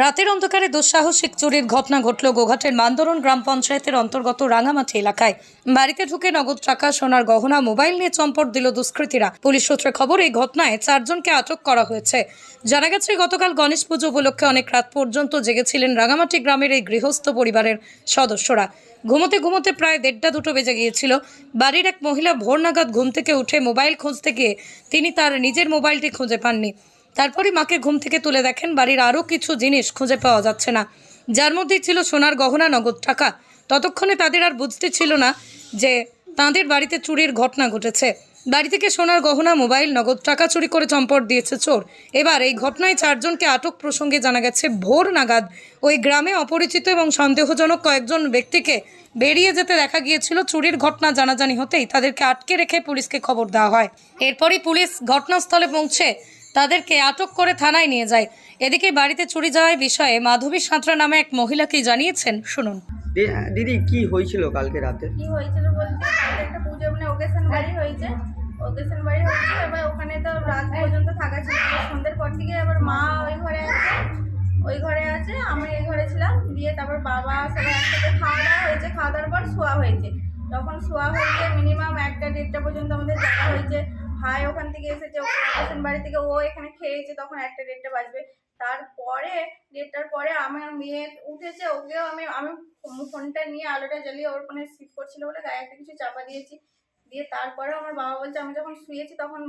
রাতের অন্ধকারে দুঃসাহসিক চুরির ঘটনা ঘটল গোঘাটের মান্দরণ গ্রাম পঞ্চায়েতের অন্তর্গত রাঙামাটি এলাকায়। বাড়িতে ঢুকে নগদ টাকা, সোনার গহনা, মোবাইল নিয়ে চম্পট দিল দুষ্কৃতীরা। পুলিশ সূত্রে খবর, এই ঘটনায় চারজনকে আটক করা হয়েছে। জানা গেছে, গতকাল গণেশ পুজো উপলক্ষে অনেক রাত পর্যন্ত জেগেছিলেন রাঙামাটি গ্রামের এই গৃহস্থ পরিবারের সদস্যরা। ঘুমোতে ঘুমোতে প্রায় দেড়টা দুটো বেজে গিয়েছিল। বাড়ির এক মহিলা ভোর নাগাদ ঘুম থেকে উঠে মোবাইল খুঁজতে গিয়ে তিনি তার নিজের মোবাইলটি খুঁজে পাননি। তারপরে মাকে ঘুম থেকে তুলে দেখেন বাড়ির আরও কিছু জিনিস খুঁজে পাওয়া যাচ্ছে না। যার মধ্যেই ছিল সোনার গহনা, নগদ টাকা। ততক্ষণে তাদের আর বুঝতে ছিল না যে তাদের বাড়িতে চুরির ঘটনা ঘটেছে। বাড়ি থেকে সোনার গহনা, মোবাইল, নগদ টাকা চুরি করে চম্পট দিয়েছে চোর। এবার এই ঘটনায় চারজনকে আটক প্রসঙ্গে জানা গেছে, ভোর নাগাদ ওই গ্রামে অপরিচিত এবং সন্দেহজনক কয়েকজন ব্যক্তিকে বেরিয়ে যেতে দেখা গিয়েছিল। চুরির ঘটনা জানাজানি হতেই তাদেরকে আটকে রেখে পুলিশকে খবর দেওয়া হয়। এরপরই পুলিশ ঘটনাস্থলে পৌঁছে তাদেরকে আটক করে থানায় নিয়ে যায়। এদিকে বাড়িতে চুরি যাওয়ার বিষয়ে মাধবী সাঁতরা নামে এক মহিলাকে জানিয়েছেন। শুনুন। দিদি কি হয়েছিল কালকে রাতে? কি হয়েছিল বলতে কালকে একটা পুজো মানে ওকেশন বাড়ি হয়েছে। ওকেশন বাড়ি হয়েছে এবার ওখানে তো রাত পর্যন্ত থাকা ছিল। সন্ধ্যের পর থেকে এবার মা ওই ঘরে আছে। ওই ঘরে আছে আমি এই ঘরে ছিলাম। দিয়ে তারপর বাবা সবাই একসাথে খাওয়া দাওয়া হয়েছে। খাওয়া দাওয়ার পর শোয়া হয়েছে। যখন শোয়া হয়েছে মিনিমাম একটা দেড়টা পর্যন্ত আমাদের জায়গা হয়েছে। ভাই ওখান থেকে এসেছে ওকেশন বাড়ি থেকে, ও এখানে খেয়েছে, তখন একটা দেড়টা বাজবে। তারপরে, দেড়টার পরে আমার মেয়ে উঠেছে, ওকেও আমি আমি ফোনটা নিয়ে আলোটা জ্বালিয়ে ওর ফোনে সিট করছিল বলে গায়ে একটা কিছু চাপা দিয়েছি। দিয়ে তারপরে আমার বাবা বলছে, আমি যখন শুয়েছি তখন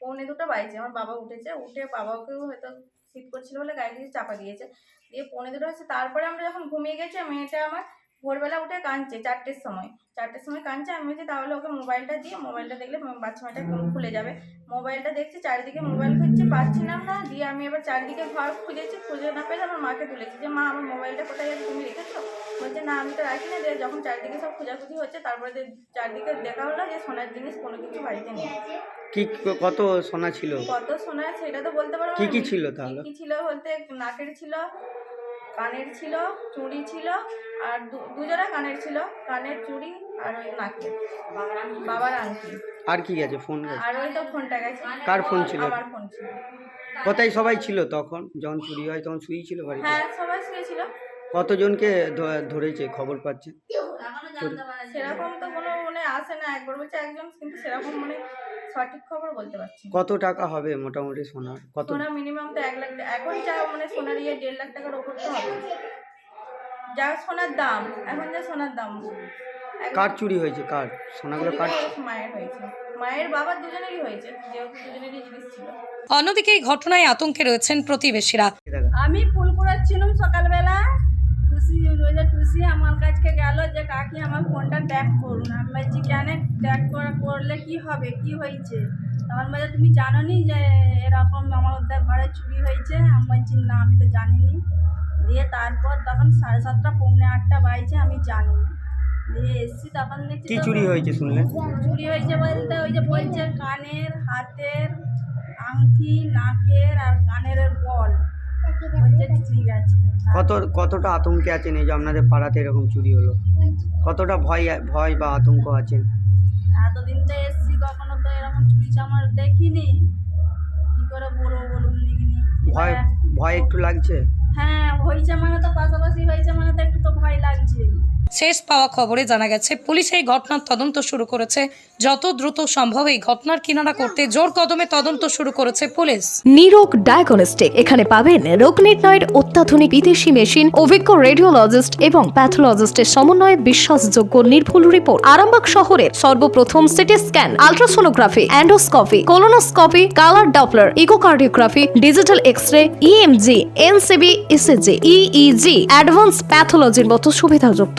পৌনে দুটো বাজছে, আমার বাবা উঠেছে, উঠে বাবাকেও হয়তো সিট করছিল বলে গায়ে কিছু চাপা দিয়েছে। দিয়ে পৌনে দুটো হচ্ছে তারপরে আমরা যখন ঘুমিয়ে গেছি, মেয়েটা আমার ভোরবেলা উঠে কাঁদছে চারটের সময়। চারটের সময় কাঁদছে আমি বলছি তাহলে ওকে মোবাইলটা দিয়ে মোবাইলটা দেখলে বাচ্চা মেয়েটা খুলে যাবে। মোবাইলটা দেখছি চারিদিকে মোবাইল খুঁজছি পাচ্ছিলাম না দিয়ে আমি এবার চারিদিকে ঘর খুঁজেছি খুঁজে না পেলে আমার মাকে তুলেছি যে মা আমার মোবাইলটা কোথায় আছে তুমি রেখেছো? বলছে না আমি তো রাখি না। দিয়ে যখন চারিদিকে সব খোঁজাখুঁজি হচ্ছে তারপরে যে চারিদিকে দেখা হলো যে সোনার জিনিস কোনো কিছু বাড়িতে নেই। কি কত সোনা ছিল? কত সোনা সেটা তো বলতে পারব কি। কি ছিল তাহলে? কি কি ছিল বলতে নাকের ছিল কানের ছিল চুড়ি ছিল আর দুজোড়া কানের ছিল কানের চুড়ি আর ওই নাকের বাবার আংটি। আর কি গেছে? ফোন গেছে? আর ওই তো ফোনটা গেছে। কার ফোন ছিল? আমার ফোন ছিল। কোথায় সবাই ছিল তখন? যখন চুরি হয় তখন শুয়েই ছিল বাড়িতে? হ্যাঁ সবাই শুয়েছিল। কতজনকে ধ- ধরেছে খবর পাচ্ছে? সেরকম তো কোনো মানে আসে না একবার বলছে একজন কিন্তু সেরকম মানে সঠিক খবর বলতে পারছি কত টাকা হবে মোটামুটি সোনার? কত? সোনা মিনিমাম তো এক লাখ এখন যা মানে সোনার ইয়ে দেড় লাখ টাকার ওপর তো হবে। যা সোনার দাম এখন যা সোনার দাম। কার চুরি হয়েছে? কার? সোনাগুলো কার মায়ের হয়েছে। মায়ের বাবার দুজনেরই হয়েছে যেহেতু দুজনেরই জিনিস ছিল। অন্যদিকে এই ঘটনায় আতঙ্কে রয়েছেন প্রতিবেশীরা। আমি ফুল কুড়াচ্ছিলাম সকালবেলা। টুসি টুসি আমার কাছকে গেল যে কাকি আমার ফোনটা ট্যাগ করুন। আমি বলছি কেন ট্যাগ করা করলে কি হবে? কি হয়েছে? তখন বলছে তুমি জানো নি যে এরকম আমার ওদের ঘরে চুরি হয়েছে? আমি বলছি না আমি তো জানিনি। দিয়ে তারপর তখন সাড়ে সাতটা পৌনে আটটা বাজছে আমি জানি। দিয়ে এসছি তখন দেখছি কি চুরি হয়েছে শুনলেন চুরি হয়েছে বলতে ওই যে বলছে কানের হাতের আংটি নাকের আর কানের বল। ঠিক আছে কত কতটা আতঙ্কে আছেন? এই যে আপনাদের পাড়াতে এরকম চুরি হলো। কতটা ভয় ভয় বা আতঙ্ক আছেন? এতদিন তো এসছি কখনো তো এরকম চুরি চামার দেখিনি। কি করে বলব বলুন দেখিনি। ভয় ভয় একটু লাগছে? হ্যাঁ হয়েছে মানে তো পাশাপাশি হয়েছে মানে তো একটু তো ভয় লাগছে। শেষ পাওয়া খবরে জানা গেছে, পুলিশ এই ঘটনার তদন্ত শুরু করেছে। যত দ্রুত সম্ভব এই ঘটনার কিনারা করতে জোর কদমে তদন্ত শুরু করেছে পুলিশ। নিরোগ ডায়াগনস্টিক এখানে পাবেন রোগ নির্ণয়ের অত্যাধুনিক বিদেশি মেশিন, অভিজ্ঞ রেডিওলজিস্ট এবং প্যাথোলজিস্টের সমন্বয়ে বিশ্বাসযোগ্য নির্ভুল রিপোর্ট। আরামবাগ শহরের সর্বপ্রথম CT scan, ultrasonography, endoscopy, colonoscopy, colour Doppler, echocardiography, digital X ray EMG NCV ECG EEG advance প্যাথোলজির মতো সুবিধাযুক্ত